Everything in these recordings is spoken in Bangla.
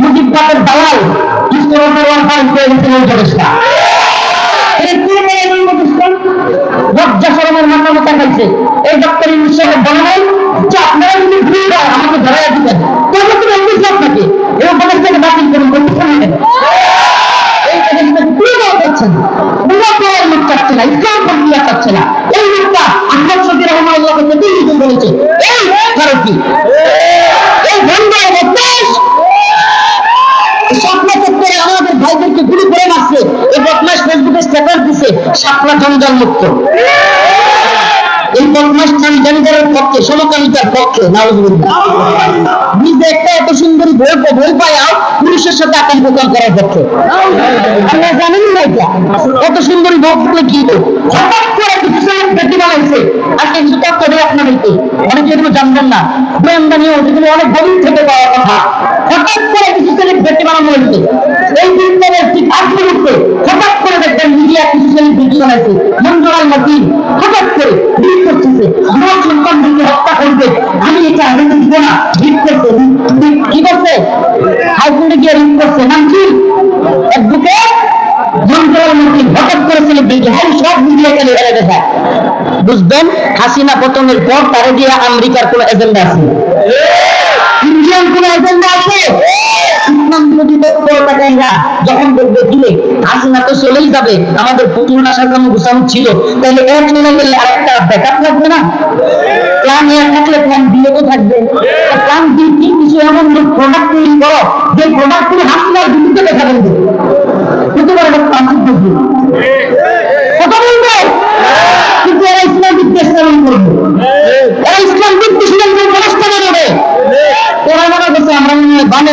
মুজিব বাপের দালাল ইসলামের ওয়াফান পেয়ে গেছেন এই উপদেষ্টা লজ্জা শরমের মাথা মতো খাইছে। এই ডক্টর সাহেব বলে যে আপনারা যদি ভুল করেন আমাকে ধরাই দিবেন। তবে তুমি ইংলিশ আপনাকে এই উপদেষ্টাকে বাতিল করুন, বলতে শোনা কেন এই মুখ চাচ্ছে না, ইসলাম না। এই মুখটা আহমদ শফি রহমান আল্লাহকে প্রতিনিধিত্ব বলেছে এই কারও এই বন্ধ বদমাস এই বদমাস ফেসবুকে স্ট্যাটাস দিছে সাপলা জঞ্জাল মুক্ত। এই বদমাস ট্রান্সজেন্ডারের পক্ষে, সমকামিতার পক্ষে নিজে একটা এত সুন্দরী বই বই পায়াও পুরুষের সাথে আকাম প্রকাম করার পক্ষে। আপনারা জানেন না এটা। কত সুন্দরী বই থাকলে কি হঠাৎ অনেকে গভীর থেকে পাওয়া কথা। হঠাৎ করে কিছু ব্যক্তি বানানো হয়েছে এই দিনের বুঝবেন হাসিনা পতনের পর তারে দিয়ে আমেরিকার কোন এজেন্ডা আছে। ইন্ডিয়ান কোন এজেন্ডা আছে? ইসলাম বিরোধী তৎপরতাকারীরা যখন দেখবে দিলে হাসিনা তো চলেই যাবে আমাদের পুতুল না সাজানো গুছানো ছিল তাহলে এক মিলে গেলে আরেকটা ব্যাকআপ লাগবে না প্ল্যান এ থাকলে প্ল্যান বিয়ে তো থাকবে প্ল্যান বি কি কিছু এমন প্রোডাক্ট তৈরি করো যে প্রোডাক্ট তুমি হাসিনার বিরুদ্ধে দেখা দেবে হতে পারে এটা তান্ত্রিক বুদ্ধি কথা বলবে কিন্তু এরা ইসলাম বিদ্বেষ পালন করবে এরা ইসলাম বিদ্বেষ ব্যবস্থা নেবে ওরা মনে করছে আমরা মনে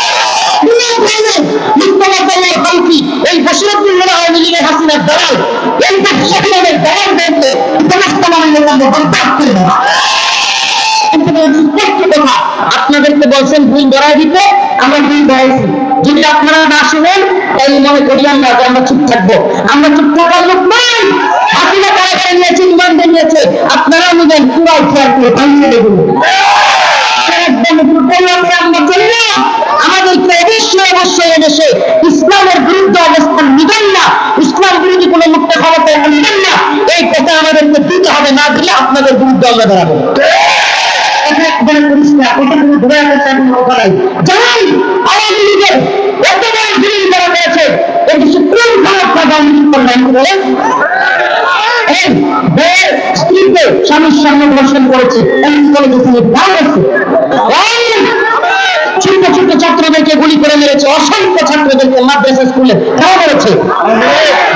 এই বসিরুদ্দিন আওয়ামী লীগের হাসিনার দলাল, এই দেখলে সমস্ত মানুষের করে দেওয়া আপনাদেরকে বলছেন, ভুল ধরাই দিতে, আমরা ভুল ধরাইছি। যদি আপনারা না শুনেন তাই মনে করি আমরা যে আমরা চুপ থাকব। আমরা চুপ থাকার লোক নই। হাসিনা কারা কারা নিয়েছে নিয়েছে। আপনারা নেবেন পুরাই খেয়াল করে ভাঙিয়ে দেবেন আমাদেরকে অবশ্যই অবশ্যই এদেশে ইসলামের বিরুদ্ধে অবস্থান নিবেন না ইসলাম বিরোধী কোনো মুক্ত ক্ষমতায় নিবেন না। এই কথা আমাদেরকে দিতে হবে, না দিলে আপনাদের বিরুদ্ধে আমরা দাঁড়াবো স্বামীর সামনে দর্শন করেছে ছোট ছাত্রদেরকে গুলি করে মেরেছে, অসংখ্য ছাত্রদেরকে মাদ্রাসা স্কুলে খাওয়া করেছে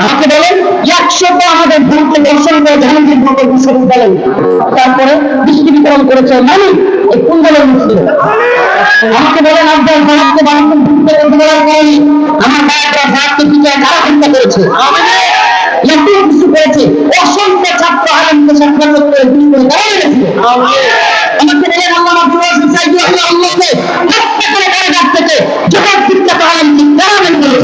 আমাকে বলেন একশো তো আমাদের দর্শন করে জাহাঙ্গীর গ্রুপের বিশ্ববিদ্যালয়। তারপরে বিশ্ববিদ্যালয় করেছে মানে এই কোন দলের মুসলিম। আমাকে বলেন, আব্দুল সাহাবকে বাংলাদেশ বলতে বলার কারণে আমার ভাইয়েরা ভারতকে পিছিয়ে কারা হত্যা করেছে। অসংখ্য ছাত্র তারা মেরেছে আমাকে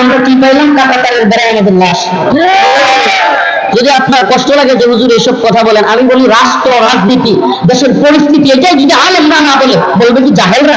আমরা কি বেড়ায় আমাদের লাশ। যদি আপনার কষ্ট লাগে যে হুজুর এসব কথা বলেন, আমি বলি রাষ্ট্র, রাজনীতি, দেশের পরিস্থিতি, এটাই যদি আলেমরা না বলে, বলবে কি জাহেলরা?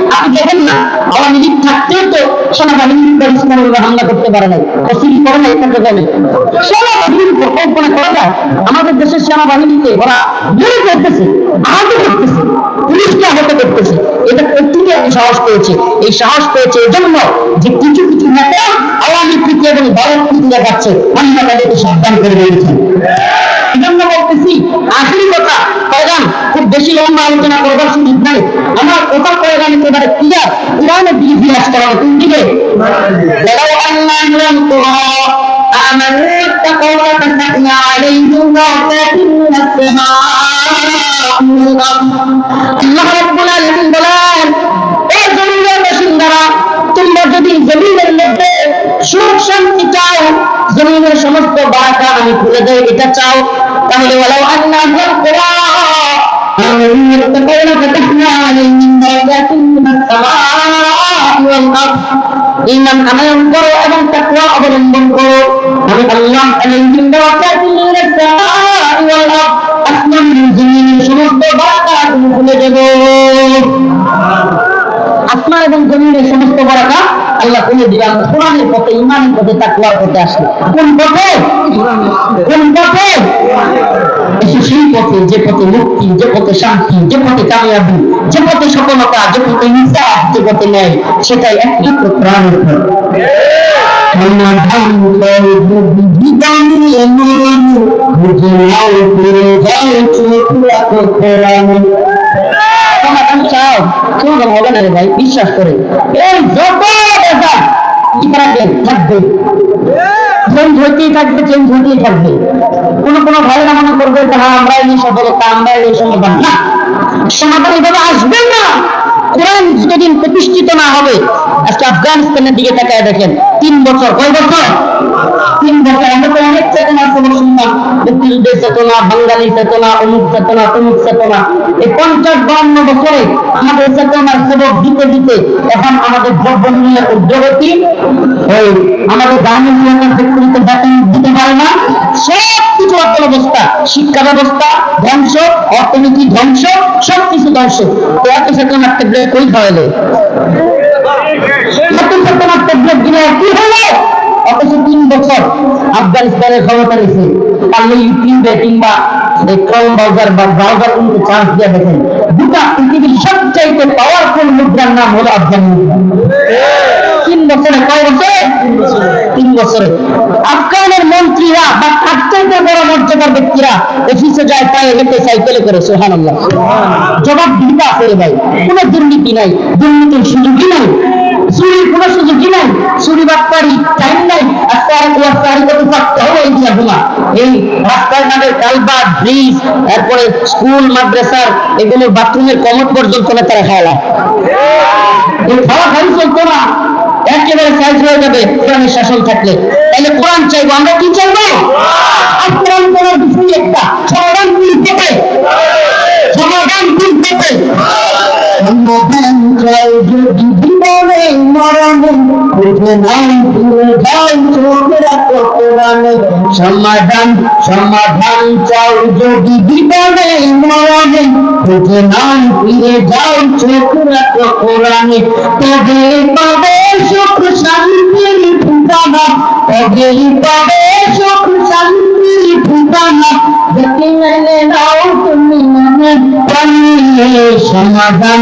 আমাদের দেশের সেনাবাহিনীতে ওরা গুলি করতেছে আহত করতেছে পুলিশকে আহত করতেছে এটা প্রত্যেকে আমি সাহস পেয়েছে এই সাহস পেয়েছে এই জন্য যে কিছু কিছু নেতা আওয়ামী প্রীতি এবং ভারত প্রীতি দেখাচ্ছে আমরা তাদেরকে সাবধান করে দিয়েছি এই জন্য বলতেছি আখেরি কথা বেশি লম্বা আলোচনা করবার সুযোগ নাই আমার কথা পয়গাম একেবারে ক্লিয়ার কোরআনের দিকে ফিরে আসতে হবে কোন দিকে ولو أنا من القرى آمنوا واتقوا لفتحنا عليهم بركات من السماء والأرض আল্লাহ রাব্বুল আলামিন বলেন এই জমিনের বাসিন্দারা তোমরা যদি জমিনের মধ্যে সুখ শান্তি চাও জমিনের সমস্ত বারাকা আমি খুলে দেই এটা চাও তাহলে ওয়ালাউ আন্না আহলাল কুরা آمنوا واتقوا لفتحنا عليهم بركات من السماء والأرض ইমান আনয়ন করো এবং তাকওয়া অবলম্বন করো আমি আল্লাহ আলাইহিম বারাকাতুল লিসাই ওয়াল আরদ আসমান জমিনের সমস্ত বারাকা তুমি খুলে দেব আসমান এবং জমিনের সমস্ত বারাকা আল্লাহ খুলে আমরা কোরআনের পথে ইমানের পথে, তাকওয়ার পথে আসি কোন পথে? কোন পথে? এসে সেই পথে, যে পথে মুক্তি, যে পথে শান্তি, যে পথে কামিয়াবি, যে পথে সফলতা, যে পথে ইনসাফ, যে পথে ন্যায়, সেটাই একমাত্র কোরআনের পথ। সমাধান করব চাও সমাধান হবে না রে ভাই? বিশ্বাস করে। এই থাকবে। চেঞ্জ হইতেই থাকবে চেঞ্জ হইতেই থাকবে। কোন কোন মনে করবে হ্যাঁ আমরা এই সফলতা, আমরা এই সমাধান না। সমাধান না। কোরআন প্রতিষ্ঠিত না হবে, আজকে আফগানিস্তানের দিকে তাকায় দেখেন, তিন বছর, কয় বছর? তিন বছর চেতনা চেতনা চেতনা চেতনা চেতনা। শিক্ষা ব্যবস্থা ধ্বংস, অর্থনীতি ধ্বংস সব কিছু ধ্বংস। তো এত চেতনার ট্যাবলেট কই খাওয়ালে চেতনার ট্যাবলেট দিলে কি হলো? অথচ তিন বছর আফগানিস্তানের ক্ষমতা নিয়েছে পারলে ইউটিউবে কিংবা বা ব্রাউজার চান্স দিয়ে দেখেন। পৃথিবীর সবচাইতে পাওয়ারফুল মুদ্রার নাম হলো আফগান মুদ্রা তিন বছরে কয় বছরে? তিন বছরে। আফগানের মন্ত্রীরা বা তার বড় মর্যাদার ব্যক্তিরা অফিসে যায়, পায়ে হেঁটে সাইকেলে করে সোহান আল্লাহ জবাব দিতে আছে ভাই। কোনো দুর্নীতি নাই। দুর্নীতির সুযোগই নাই। চুরির কোনো সুযোগই নাই, চুরি বাটপারি টাইম নাই আস্তার ওয়াস্তারি কত থাকতে হবে এই দিয়াগুলা এই রাস্তার ঘাটের কালবাট ব্রিজ তারপরে স্কুল, মাদ্রাসার এগুলো বাথরুমের কমট পর্যন্ত নেতারা খাওয়া এই খাওয়া খাই চলতো না, একেবারে সাইজ হয়ে যাবে কোরআনের শাসন থাকলে। তাহলে কোরআন চাইব, আমরা কি চাইব? আর কোরআন করার বিষয় একটা, সমাধান কি পেতে। সমাধান কি পেতে। সমাধান চাই যদি সমাধান সমাধান চাও যদি জীবনে মরণে, বুঝে নাই ফিরে যাও চোখে রাখো কোরআনে তবে পাবে সুখ শান্তির ঠিকানা, তবে পাবে সুখ শান্তির ঠিকানা। মেনে নাও তুমি সমাধান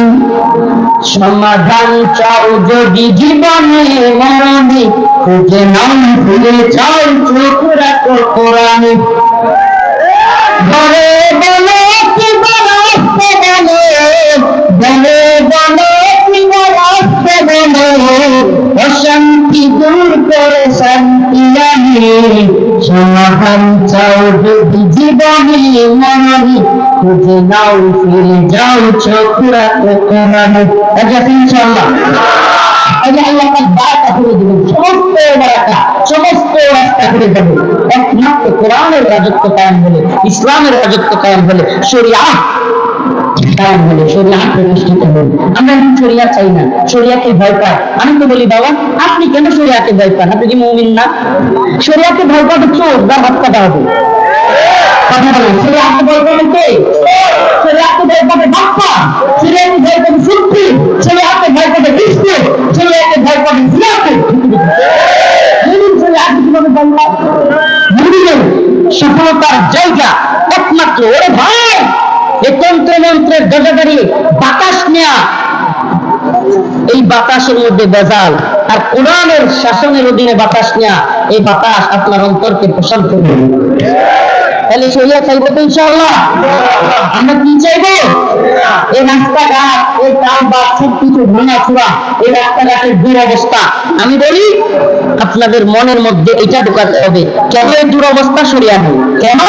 সমাধান চাও যদি জীবনে মরণে খুঁজে নাম ভুলে চাও চোখ রাখো কোরআনে। ঘরে সমাধান চাও খুঁজে নাও, ফিরে যাও কোরআনে আচ্ছা ইনশাআল্লাহ। আল্লাহ তার বারাকা দিবেন সমস্ত সমস্ত রাস্তা করে দেবে একমাত্র কোরআনের রাজত্ব কায়েম হলে, ইসলামের রাজত্ব কায়েম হলে শরিয়া কায়েম হলে, শরিয়া প্রতিষ্ঠিত হলে। আমরা এখন শরিয়া চাই না, শরিয়াকে ভয় পাই আমি তো বলি, বাবা, আপনি কেন শরিয়াকে ভয় পান? আপনি কি মুমিন না? শরিয়াকে ভয় পাবে চোর বা হাত কাটা হবে? কথা সফলতার জায়গা একমাত্র ওরে ভাই। এই তন্ত্র মন্ত্রের গজাদারি বাতাস নেয়া। এই বাতাসের মধ্যে বেজাল আর কোরআনের শাসনের অধীনে বাতাস নেয়া, এই বাতাস আপনার অন্তরকে প্রশান্ত করবে তাহলে সরিয়া চাইব তো ইনশাআল্লাহ। আমরা কি চাইব? এই রাস্তাঘাট এই কাল বা সব কিছু ভাঙা চূড়া এই রাস্তাঘাটের দুরবস্থা আমি বলি আপনাদের মনের মধ্যে এটা ঢোকাতে হবে। কেন এই দুরবস্থা সরিয়া নেই কেন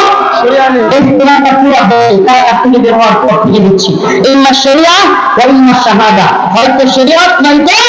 হয়তো শরিয়ত আমি শরিয়ত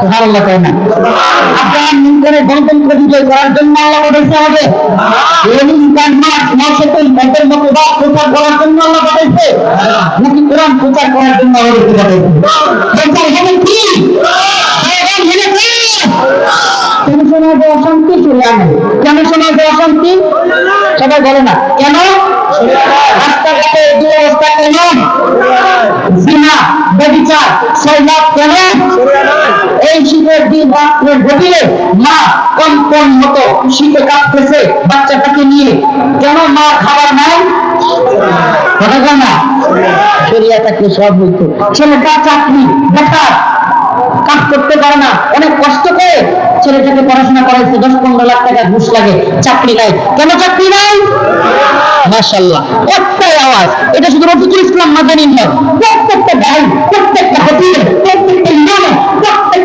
সুবহানাল্লাহ তাই না। আব্রাহাম লিঙ্কনের গণতন্ত্র বিজয় করার জন্য অশান্তি চলে আনে? কেন সমাজে অশান্তি? সবাই বলে না। কেন? রাস্তাঘাটে দুরবস্থা কেন? জিনা, ব্যবিচার সৈলাভ কেন? এই দিন রাত্রের গভীরে? মা কম্পন মতো শীতে কাঁপতেছে বাচ্চাটাকে নিয়ে। কেন মা খাবার নাই? আওয়াজ, এটা শুধু রফিকুল ইসলাম মাদানী নয়, প্রত্যেকটা ভাই, প্রত্যেকটা প্রত্যেকটা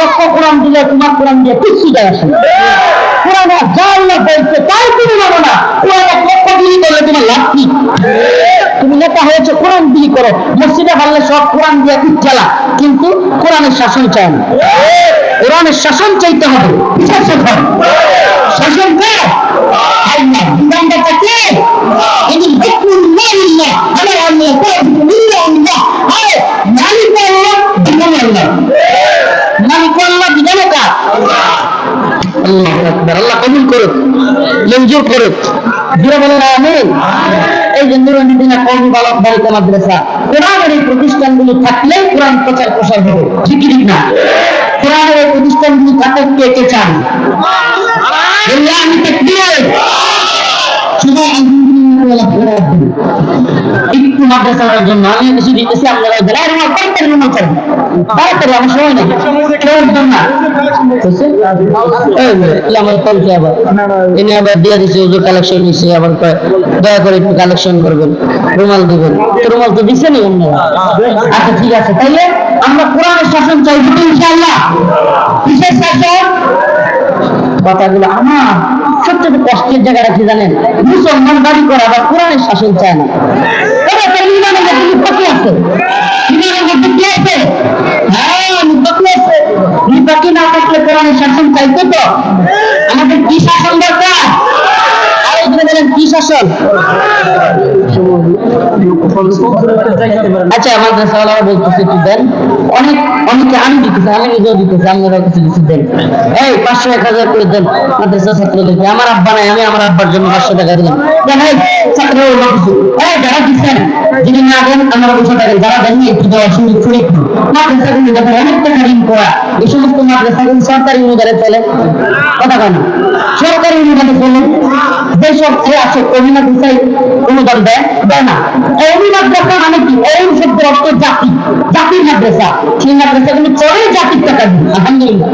লক্ষ কোরআন দিলে তোমার কোরআন দিয়ে কিচ্ছু যায় আসে না। কোরআনে যা আল্লাহ বলছে তাই তুমি মানো না। কোরআন এক লক্ষ বিলি করলে তোমার লাভ কি? তুমি নেতা হয়েছে, কোরআন বিলি করো। মসজিদে পারলে সব কোরআন দিয়ে ঠিক চালা কিন্তু কোরআনের শাসন চায় না। কোরআনের শাসন চাইতে হবে। শাসন শাসন আল্লাহ কবুল করুক, মঞ্জুর করুক। এই যে নুরুদ্দিনা কওমি বালক বালিকা মাদ্রাসা, কোরআনের এই প্রতিষ্ঠানগুলি থাকলে কোরআন প্রচার প্রসার হবে। ঠিক ঠিক না? কোরআনের এই প্রতিষ্ঠানগুলি থাকতে কে কে চান? শুধু দিয়ে করে একটু কালেকশন করবেন রুমাল দিবেন রুমাল তো দিছে নি অন্য আচ্ছা ঠিক আছে তাইলে আমরা কোরআনের শাসন চাইব শাসন কথাগুলো আমার সবচেয়ে কষ্টের জায়গাটা কি জানেন মুসলমান দাবি করে আবার কোরআনের শাসন চায় না এটা তো ইমানের মধ্যে নিপাকি আছে ইমানের মধ্যে কি আছে হ্যাঁ নিপাকি আছে নিপাকি না থাকলে কোরআনের শাসন চাইতো তো আমাদের কি শাসন দরকার কি শাসন? আচ্ছা বলতেছে একটু দেন, অনেক, অনেকে আমি দিতেছি আমি নিজেও দিতেছি আপনারা কিছু কিছু দেন। এই, পাঁচশো এক হাজার করে দেন, মাদ্রাসা ছাত্রদেরকে। আমার আব্বা নাই, আমি আমার আব্বার জন্য পাঁচশো টাকা দিলাম। দেন, এই ছাত্র কিছু এই, যারা দিচ্ছেন, যিনি না দেন যারা দেন একটু একটু। মাদ্রাসাগুলো দেখেন অনেক টাকা ঋণ করা। এই সমস্ত মাদ্রাসাগুলো সরকারি অনুদানে চলে। কথা কেন সরকারি অনুদানে চলে। যেসব এ আছে অভিনাথ বিষয় অনুদান দেয় দেয় না। এই মাদ্রাসা মানে কি? এই শব্দ অর্থ জাতি। জাতির মাদ্রাসা। সেই মাদ্রাসাগুলো চলে জাতির টাকা দিয়ে। আলহামদুলিল্লাহ।